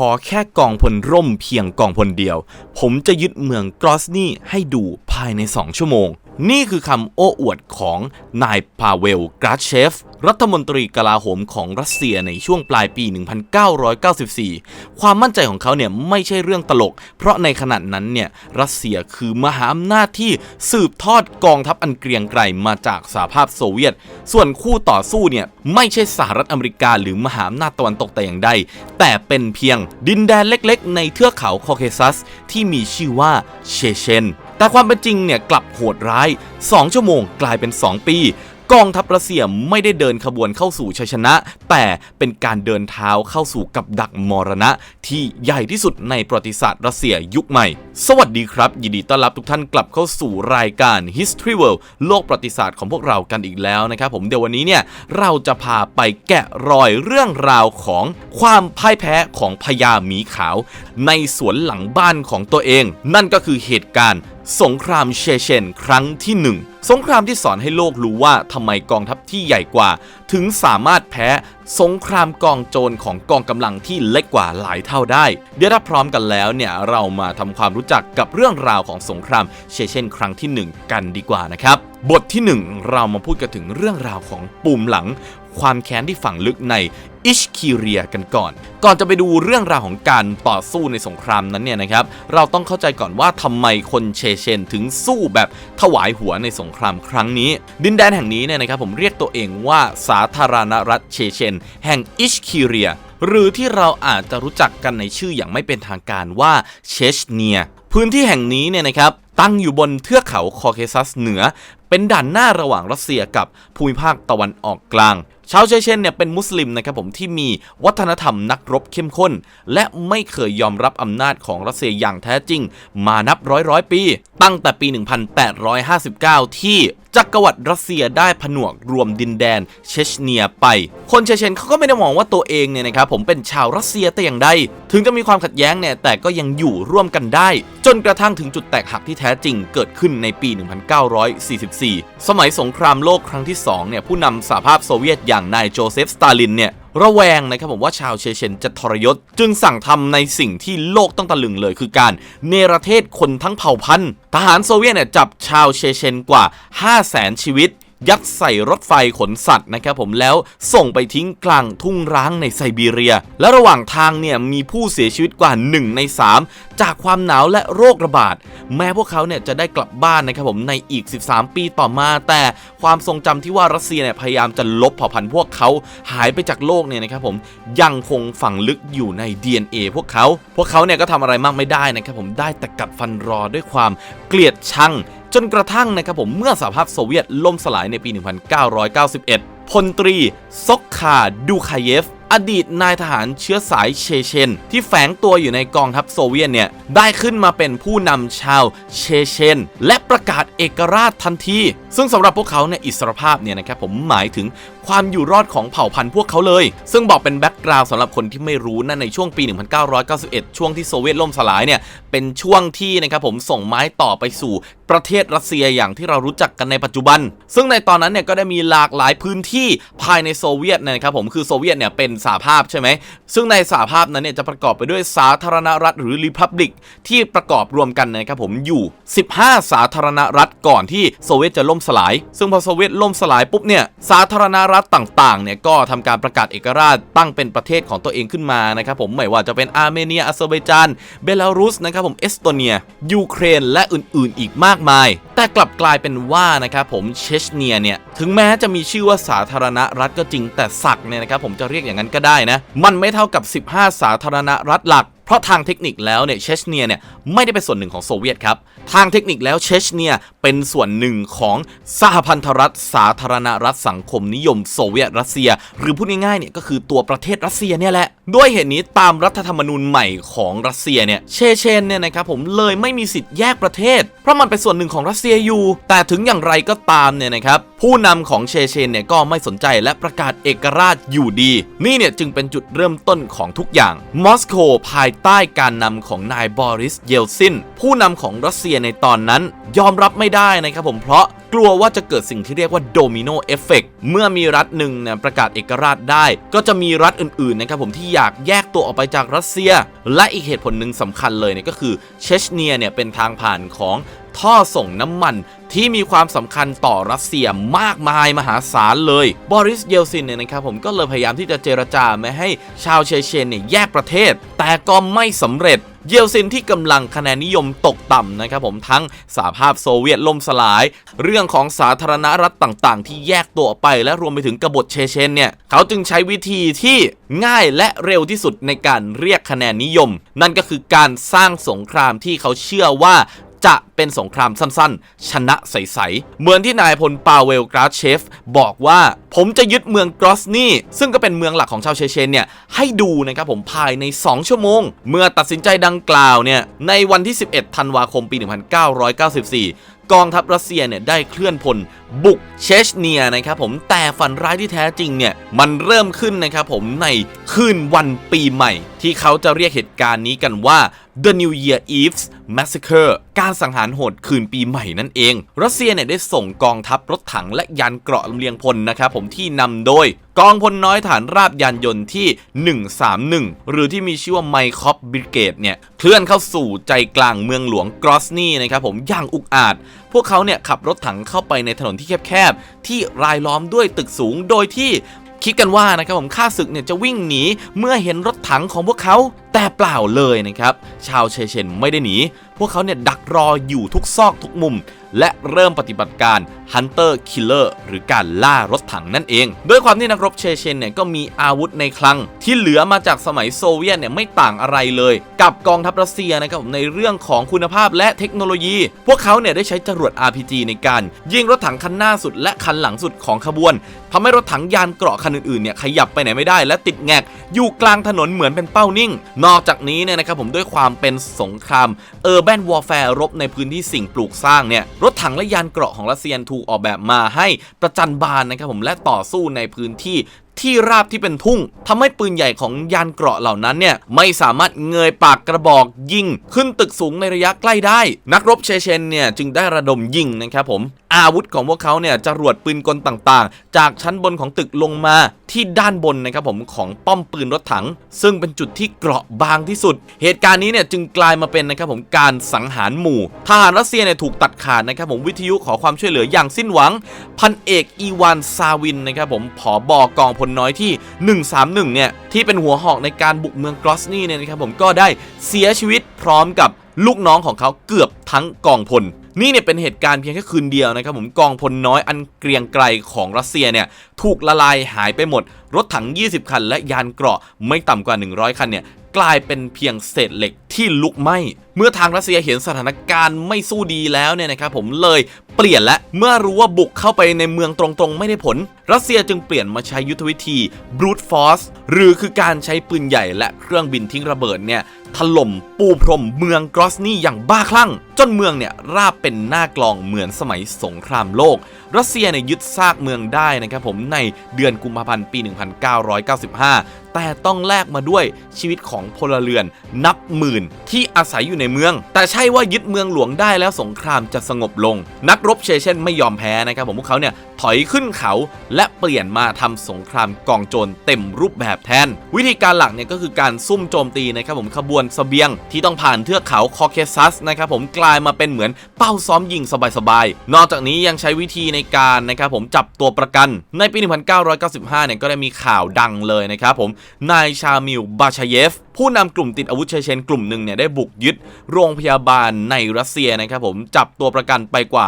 ขอแค่กองพลร่มเพียงกองพลเดียว ผมจะยึดเมืองกรอสนีให้ดู ภายใน 2 ชั่วโมง นี่คือคำโอ้อวดของนายพาเวลกราเชฟ รัฐมนตรีกลาโหมของรัสเซียในช่วงปลายปี 1994 ความมั่นใจของเขาเนี่ยไม่ใช่เรื่องตลก เพราะในขณะนั้นเนี่ยรัสเซียคือมหาอำนาจที่สืบทอดกองทัพอันเกรียงไกรมาจากสหภาพโซเวียต ส่วนคู่ต่อสู้เนี่ยไม่ใช่สหรัฐอเมริกา หรือมหาอำนาจตะวันตกแต่อย่างใด แต่เป็นเพียงดินแดนเล็กๆ ในเทือกเขาคอเคซัส ที่มีชื่อว่าเชเชน แต่ความเป็นจริงเนี่ยกลับโหดร้าย 2 ชั่วโมงกลายเป็น 2 ปี กองทัพรัสเซียไม่ได้เดินขบวนเข้าสู่ชัยชนะ แต่เป็นการเดินเท้าเข้าสู่กับดักมรณะ ที่ใหญ่ที่สุดในประวัติศาสตร์รัสเซียยุคใหม่ สวัสดีครับ ยินดีต้อนรับทุกท่านกลับเข้าสู่รายการ History World โลกประวัติศาสตร์ของพวกเรากันอีกแล้วนะครับผมเดี๋ยววันนี้เนี่ยเราจะพาไปแกะรอยเรื่องราวของความพ่ายแพ้ของพญาหมีขาว ในสวนหลังบ้านของตัวเอง นั่นก็คือเหตุการณ์ สงครามเชเชนครั้งที่หนึ่งสงครามที่สอนให้โลกรู้ว่าทำไมกองทัพที่ใหญ่กว่า ถึงสามารถแพ้สงครามกองโจรของกองกำลังที่เล็กกว่าหลายเท่าได้ เดี๋ยวถ้าพร้อมกันแล้วเนี่ยเรามาทำความรู้จักกับเรื่องราวของสงครามเชเชนครั้งที่หนึ่งกันดีกว่านะครับ บทที่หนึ่งเรามาพูดกันถึงเรื่องราวของปุ่มหลัง ความแค้นที่ฝังลึกในอิชคิเรียกันก่อน ก่อนจะไปดูเรื่องราวของการต่อสู้ในสงครามนั้นเนี่ยนะครับ เราต้องเข้าใจก่อนว่าทำไมคนเชเชนถึงสู้แบบถวายหัวในสงครามครั้งนี้ ดินแดนแห่งนี้เนี่ยนะครับผมเรียกตัวเองว่าสาธารณรัฐเชเชน แห่งอิชคิเรีย หรือที่เราอาจจะรู้จักกันในชื่ออย่างไม่เป็นทางการว่าเชชเนีย พื้นที่แห่งนี้เนี่ยนะครับตั้งอยู่บนเทือกเขาคอเคซัสเหนือ เป็นด่านหน้าระหว่างรัสเซียกับภูมิภาคตะวันออกกลาง ชาวเชเชนเนี่ยเป็นมุสลิมนะครับผมที่มีวัฒนธรรมนักรบเข้มข้น และไม่เคยยอมรับอำนาจของรัสเซียอย่างแท้จริง มานับร้อยร้อยปี ตั้งแต่ปี 1859 ที่ จักรวรรดิรัสเซียได้ผนวกรวมดินแดนเชชเนียไป คนเชเชนเขาก็ไม่ได้มองว่าตัวเองเนี่ยนะครับผมเป็นชาวรัสเซียแต่อย่างใด ถึงจะมีความขัดแย้งเนี่ยแต่ก็ยังอยู่ร่วมกันได้ จนกระทั่งถึงจุดแตกหักที่แท้จริงเกิดขึ้นในปี 1944 สมัยสงครามโลกครั้งที่2เนี่ยผู้นำสหภาพโซเวียตอย่างนายโจเซฟสตาลินเนี่ย ระแวงนะครับผมว่าชาวเชเชนจะทรยศ จึงสั่งทำในสิ่งที่โลกต้องตะลึงเลย คือการเนรเทศคนทั้งเผ่าพันธุ์ทหารโซเวียตเนี่ยจับชาวเชเชนกว่า 5 0 0แสนชีวิต ยัดใส่รถไฟขนสัตว์นะครับผมแล้วส่งไปทิ้งกลางทุ่งร้างในไซบีเรีย และระหว่างทางเนี่ยมีผู้เสียชีวิตกว่า 1 ใน 3 จากความหนาวและโรคระบาด แม้พวกเขาเนี่ยจะได้กลับบ้านนะครับผมในอีก 13 ปีต่อมา แต่ความทรงจำที่ว่ารัสเซียเนี่ยพยายามจะลบเผ่าพันธุ์พวกเขาหายไปจากโลกเนี่ยนะครับผมยังคงฝังลึกอยู่ใน DNA พวกเขา พวกเขาเนี่ยก็ทำอะไรมากไม่ได้นะครับผมได้แต่กัดฟันรอด้วยความเกลียดชัง จนกระทั่งนะครับผมเมื่อสหภาพโซเวียตล่มสลายในปี 1991 พลตรีซอกคาดูคาเยฟ อดีตนายทหารเชื้อสายเชเชน ที่แฝงตัวอยู่ในกองทัพโซเวียตเนี่ย ได้ขึ้นมาเป็นผู้นำชาวเชเชน และประกาศเอกราชทันที ซึ่งสำหรับพวกเขาเนี่ยอิสรภาพเนี่ยนะครับผมหมายถึง ความอยู่รอดของเผ่าพันธุ์พวกเขาเลย ซึ่งบอกเป็นแบ็กกราวด์สำหรับคนที่ไม่รู้นั่นในช่วงปี 1991 ช่วงที่โซเวียตล่มสลายเนี่ยเป็นช่วงที่นะครับผมส่งไม้ต่อไปสู่ประเทศรัสเซียอย่างที่เรารู้จักกันในปัจจุบัน ซึ่งในตอนนั้นเนี่ยก็ได้มีหลากหลายพื้นที่ภายในโซเวียตนะครับผมคือโซเวียตเนี่ยเป็นสหภาพใช่ไหมซึ่งในสหภาพนั้นเนี่ยจะประกอบไปด้วยสาธารณรัฐหรือริพับลิกที่ประกอบรวมกันนะครับผมอยู่ 15 สาธารณรัฐก่อนที่โซเวียตจะล่มสลาย ซึ่งพอโซเวียตล่มสลายปุ๊บเนี่ยสาธารณรัฐรัฐต่างๆเนี่ยก็ทำการประกาศเอกราชตั้งเป็นประเทศของตัวเองขึ้นมานะครับผมไม่ว่าจะเป็นอาร์เมเนียอาเซอร์ไบจานเบลารุสนะครับผมเอสโตเนีย ยูเครน และอื่นๆ อีกมากมาย แต่กลับกลายเป็นว่านะครับผมเชชเนียเนี่ยถึงแม้จะมีชื่อว่าสาธารณรัฐก็จริงแต่ศักดิ์เนี่ยนะครับผมจะเรียกอย่างนั้นก็ได้นะมันไม่เท่ากับ 15 สาธารณรัฐหลัก เพราะทางเทคนิคแล้วเนี่ยเชชเนียเนี่ยไม่ได้เป็นส่วนหนึ่งของโซเวียตครับ ทางเทคนิคแล้วเชชเนียเป็นส่วนหนึ่งของสหพันธรัฐสาธารณรัฐสังคมนิยมโซเวียตรัสเซีย หรือพูดง่ายๆเนี่ยก็คือตัวประเทศรัสเซียเนี่ยแหละด้วยเหตุนี้ตามรัฐธรรมนูญใหม่ของรัสเซียเนี่ยเชเชนเนี่ยนะครับผมเลยไม่มีสิทธิ์แยกประเทศ เพราะมันเป็นส่วนหนึ่งของรัสเซียอยู่ แต่ถึงอย่างไรก็ตามเนี่ยนะครับผู้นำของเชเชนเนี่ยก็ไม่สนใจและประกาศเอกราชอยู่ดี นี่เนี่ยจึงเป็นจุดเริ่มต้นของทุกอย่าง มอสโกภายใต้การนำของนายบอริสเยลซินผู้นำของรัสเซียในตอนนั้นยอมรับไม่ได้นะครับผมเพราะกลัวว่าจะเกิดสิ่งที่เรียกว่าโดมิโนเอฟเฟกเมื่อมีรัฐหนึ่งเนี่ยประกาศเอกราชได้ ก็จะมีรัฐอื่นๆนะครับผมที่อยากแยกตัวออกไปจากรัสเซีย และอีกเหตุผลหนึ่งสำคัญเลยเนี่ยก็คือเชชเนียเนี่ยเป็นทางผ่านของท่อส่งน้ำมันที่มีความสำคัญต่อรัสเซียมากมายมหาศาลเลย บอริสเยลซินเนี่ยนะครับผมก็เลยพยายามที่จะเจรจาไม่ให้ชาวเชเชนเนี่ยแยกประเทศ แต่ก็ไม่สำเร็จ เยลซินที่กำลังคะแนนนิยมตกต่ำนะครับผมทั้งสหภาพโซเวียตล่มสลาย เรื่องของสาธารณรัฐต่างๆ ที่แยกตัวไปและรวมไปถึงกบฏเชเชนเนี่ย เขาจึงใช้วิธีที่ง่ายและเร็วที่สุดในการเรียกคะแนนนิยม นั่นก็คือการสร้างสงครามที่เขาเชื่อว่า จะเป็นสงครามสั้นๆ ชนะใสๆ เหมือนที่นายพลปาเวลกราเชฟบอกว่าผมจะยึดเมืองกรอสนี่ ซึ่งก็เป็นเมืองหลักของชาวเชเชนเนี่ย ให้ดูนะครับผมภายใน 2 ชั่วโมง เมื่อตัดสินใจดังกล่าวเนี่ย ในวันที่ 11 ธันวาคมปี 1994กองทัพรัสเซียเนี่ยได้เคลื่อนพลบุกเชชเนียนะครับผมแต่ฝันร้ายที่แท้จริงเนี่ยมันเริ่มขึ้นนะครับผมในคืนวันปีใหม่ ที่เขาจะเรียกเหตุการณ์นี้กันว่า The New Year Eve's Massacre การสังหารโหดคืนปีใหม่นั่นเอง รัสเซียเนี่ยได้ส่งกองทัพรถถังและยานเกราะลำเลียงพลนะครับผมที่นำโดย กองพลน้อยฐานราบยานยนต์ที่ 131 หรือที่มีชื่อว่าไมคอปบริเกตเนี่ยเคลื่อนเข้าสู่ใจกลางเมืองหลวงกรอสนีนะครับผมอย่างอุกอาจ พวกเขาเนี่ยขับรถถังเข้าไปในถนนที่แคบๆที่รายล้อมด้วยตึกสูงโดยที่ คิดกันว่านะครับผมข้าศึกเนี่ยจะวิ่งหนีเมื่อเห็นรถถังของพวกเขา แต่เปล่าเลยนะครับ ชาวเชเชนไม่ได้หนี พวกเขาเนี่ยดักรออยู่ทุกซอกทุกมุม และเริ่มปฏิบัติการ Hunter Killer หรือการล่ารถถังนั่นเองด้วยความที่นักรบเชเชนเนี่ยก็มีอาวุธในคลัง ที่เหลือมาจากสมัยโซเวียตเนี่ยไม่ต่างอะไรเลย กับกองทัพรัสเซียนะครับในเรื่องของคุณภาพและเทคโนโลยี พวกเขาเนี่ยได้ใช้จรวด RPG ในการ ยิงรถถังคันหน้าสุด และคันหลังสุดของขบวนทำให้รถถังยานเกราะคันอื่นๆเนี่ยขยับไปไหนไม่ได้ และติดแงกอยู่กลางถนนเหมือนเป็นเป้านิ่งนอกจากนี้เนี่ยนะครับผมด้วยความเป็นสงครามเออร์แบนวอร์แฟร์รบในพื้นที่สิ่งปลูกสร้างเนี่ยรถถังและยานเกราะของรัสเซียถูกออกแบบมาให้ประจันบานนะครับผมและต่อสู้ในพื้นที่ ที่ราบที่เป็นทุ่งทำให้ปืนใหญ่ของยานเกราะเหล่านั้นเนี่ยไม่สามารถเงยปากกระบอกยิง ขึ้นตึกสูงในระยะใกล้ได้ นักรบเชเชนเนี่ยจึงได้ระดมยิงนะครับผมอาวุธของพวกเขาเนี่ยจะรวดปืนกลต่างๆ จากชั้นบนของตึกลงมาที่ด้านบนนะครับผมของป้อมปืนรถถัง ซึ่งเป็นจุดที่เกราะบางที่สุด เหตุการณ์นี้เนี่ยจึงกลายมาเป็นนะครับผมการสังหารหมู่ทหารรัสเซียเนี่ยถูกตัดขาดนะครับผมวิทยุขอความช่วยเหลืออย่างสิ้นหวัง พันเอกอีวานซาวินนะครับผมผอบอกองพลน้อยที่ 131 เนี่ย ที่เป็นหัวหอกในการบุกเมืองกรอสนีเนี่ยนะครับผมก็ได้เสียชีวิตพร้อมกับลูกน้องของเขาเกือบทั้งกองพลนี่เนี่ยเป็นเหตุการณ์เพียงแค่คืนเดียวนะครับผมกองพลน้อยอันเกรียงไกรของรัสเซียเนี่ยถูกละลายหายไปหมด รถถัง 20 คัน และยานเกราะไม่ต่ำกว่า 100 คันเนี่ยกลายเป็นเพียงเศษเหล็กที่ลุกไหม้เมื่อทางรัสเซียเห็นสถานการณ์ไม่สู้ดีแล้วเนี่ยนะครับผมเลยเปลี่ยนและเมื่อรู้ว่าบุกเข้าไปในเมืองตรงๆ ไม่ได้ผล รัสเซียจึงเปลี่ยนมาใช้ยุทธวิธี brute force หรือคือการใช้ปืนใหญ่และเครื่องบินทิ้งระเบิดเนี่ยถล่มปูพรมเมืองกรอสนีอย่างบ้าคลั่ง จนเมืองเนี่ยราบเป็นหน้ากลองเหมือนสมัยสงครามโลก รัสเซียเนี่ยยึดซากเมืองได้นะครับผมในเดือนกุมภาพันธ์ปี 1995 แต่ต้องแลกมาด้วยชีวิตของพลเรือนนับหมื่นที่อาศัยอยู่ในเมือง แต่ใช่ว่ายึดเมืองหลวงได้แล้วสงครามจะสงบลง นักรบเชเชนไม่ยอมแพ้นะครับผมพวกเขาเนี่ยถอยขึ้นเขาและเปลี่ยนมาทำสงครามกองโจรเต็มรูปแบบแทน วิธีการหลักเนี่ยก็คือการซุ่มโจมตีนะครับผมขบวนเสบียง ที่ต้องผ่านเทือกเขาคอเคซัสนะครับผมกลายมาเป็นเหมือนเป้าซ้อมยิงสบายๆ นอกจากนี้ยังใช้วิธีในการนะครับผมจับตัวประกัน ในปี 1995 เนี่ยก็ได้มีข่าวดังเลยนะครับผมนายชามิลบาชาเยฟ ผู้นำกลุ่มติดอาวุธเชเชนกลุ่มหนึ่งเนี่ยได้บุกยึดโรงพยาบาลในรัสเซียนะครับผมจับตัวประกันไปกว่า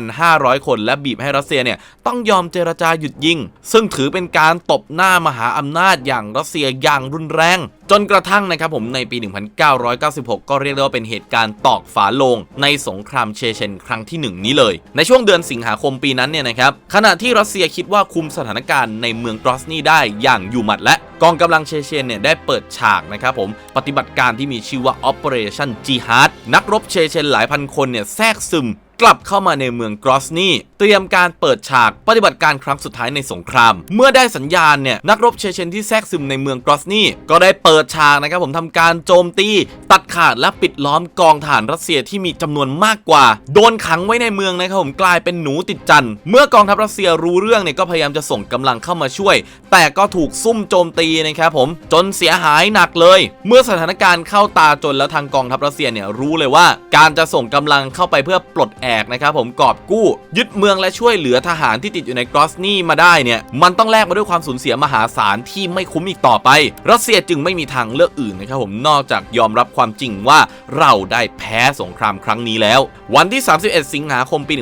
1,500 คนและบีบให้รัสเซียเนี่ยต้องยอมเจรจาหยุดยิง ซึ่งถือเป็นการตบหน้ามหาอำนาจอย่างรัสเซียอย่างรุนแรง จนกระทั่งนะครับผมในปี 1996 ก็เรียกได้ว่าเป็นเหตุการณ์ตอกฝาโลง ในสงครามเชเชน ครั้งที่ 1 นี้เลย ในช่วงเดือนสิงหาคมปีนั้นเนี่ยนะครับขณะที่รัสเซียคิดว่าคุมสถานการณ์ในเมืองกรอสนีได้อย่างอยู่หมัดและกองกำลังเชเชนเนี่ยได้เปิดฉากนะครับผมปฏิบัติการที่มีชื่อว่า Operation Jihad นักรบเชเชนหลายพันคนเนี่ยแทรกซึม กลับเข้ามาในเมืองกรอสนีเตรียมการเปิดฉากปฏิบัติการครั้งสุดท้ายในสงคราม เมื่อได้สัญญาณเนี่ยนักรบเชเชนที่แทรกซึมในเมืองกรอสนีก็ได้เปิดฉากนะครับผมทำการโจมตี ตัดขาดและปิดล้อมกองทหารรัสเซียที่มีจำนวนมากกว่า โดนขังไว้ในเมืองนะครับผมกลายเป็นหนูติดจันทร์เมื่อกองทัพรัสเซียรู้เรื่องเนี่ยก็พยายามจะส่งกำลังเข้ามาช่วย แต่ก็ถูกซุ่มโจมตีนะครับผมจนเสียหายหนักเลย เมื่อสถานการณ์เข้าตาจนแล้วทางกองทัพรัสเซียเนี่ยรู้เลยว่า การจะส่งกำลังเข้าไปเพื่อปลดแอกนะครับผมกอบกู้ ยึดเมืองและช่วยเหลือทหารที่ติดอยู่ในกรอสนี่มาได้เนี่ยมันต้องแลกมาด้วยความสูญเสียมหาศาลที่ไม่คุ้มอีกต่อไป รัสเซียจึงไม่มีทางเลือกอื่นนะครับผมนอกจากยอมรับความจริงว่าเราได้แพ้สงครามครั้งนี้แล้ว วันที่ 31 สิงหาคมปี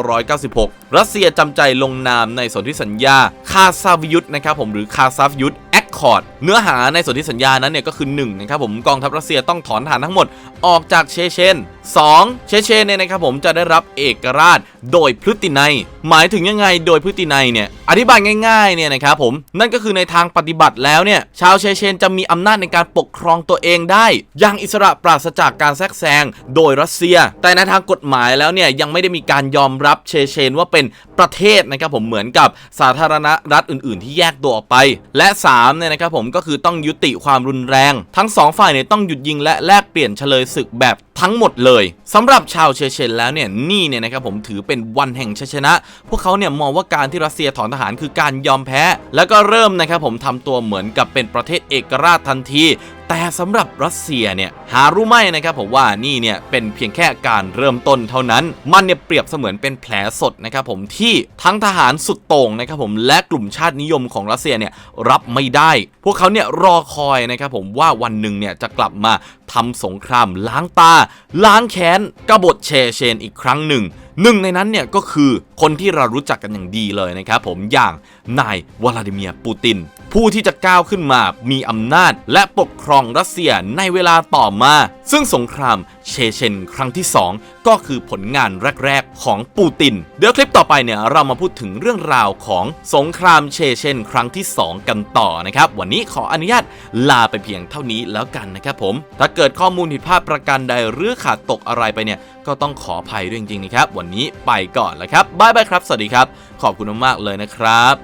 1996 รัสเซียจำใจลงนามในสนธิสัญญาคาซาวิยุทธนะครับผมหรือคาซาฟยุทธ คอร์ด เนื้อหาในสนธิสัญญานั้นเนี่ยก็คือ1นะครับผมกองทัพรัสเซียต้องถอนฐานทั้งหมดออกจากเชเชน 2. เชเชนเนี่ยนะครับผมจะได้รับเอกราชโดยพฤตินัย หมายถึงยังไงโดยพฤตินัยเนี่ยอธิบายง่ายๆเนี่ยนะครับผมนั่นก็คือในทางปฏิบัติแล้วเนี่ยชาวเชเชนจะมีอำนาจในการปกครองตัวเองได้ อย่างอิสระปราศจากการแทรกแซงโดยรัสเซีย แต่ในทางกฎหมายแล้วเนี่ยยังไม่ได้มีการยอมรับเชเชนว่าเป็นประเทศนะครับผมเหมือนกับสาธารณรัฐอื่น ๆ ที่แยกตัวออกไป และ3เนี่ยนะครับผมก็คือต้องยุติความรุนแรง ทั้งสองฝ่ายเนี่ยต้องหยุดยิงและแลกเปลี่ยนเฉลยศึกแบบ ทั้งหมดเลยสำหรับชาวเชเชนแล้วเนี่ยนี่เนี่ยนะครับผมถือเป็นวันแห่งชัยชนะ พวกเขาเนี่ยมองว่าการที่รัสเซียถอนทหารคือการยอมแพ้ แล้วก็เริ่มนะครับผมทำตัวเหมือนกับเป็นประเทศเอกราชทันทีแต่สำหรับรัสเซียเนี่ยหารู้ไหมนะครับผมว่านี่เนี่ยเป็นเพียงแค่การเริ่มต้นเท่านั้น มันเนี่ยเปรียบเสมือนเป็นแผลสดนะครับผมที่ทั้งทหารสุดโต่งนะครับผมและกลุ่มชาตินิยมของรัสเซียเนี่ยรับไม่ได้ พวกเขาเนี่ยรอคอยนะครับผมว่าวันหนึ่งเนี่ยจะกลับมาทำสงครามล้างตา ล้างแค้นกบฏเชเชนอีกครั้งหนึ่งหนึ่งในนั้นเนี่ยก็คือคนที่เรารู้จักกันอย่างดีเลยนะครับผมอย่างนายวลาดิเมียร์ปูติน ผู้ที่จะก้าวขึ้นมามีอำนาจ และปกครองรัสเซียในเวลาต่อมา ซึ่งสงครามเชเชนครั้งที่ 2 ก็คือผลงานแรก ๆ ของปูติน เดี๋ยวคลิปต่อไปเนี่ยเรามาพูดถึงเรื่องราวของสงครามเชเชนครั้งที่ 2 กันต่อนะครับ วันนี้ขออนุญาตลาไปเพียงเท่านี้แล้วกันนะครับผม ถ้าเกิดข้อมูลผิดพลาดประการใดหรือขาดตกอะไรไปเนี่ยก็ต้องขออภัยด้วยจริงๆนะครับ วันนี้ไปก่อนแล้วครับบายบายครับ สวัสดีครับ ขอบคุณมากๆเลยนะครับ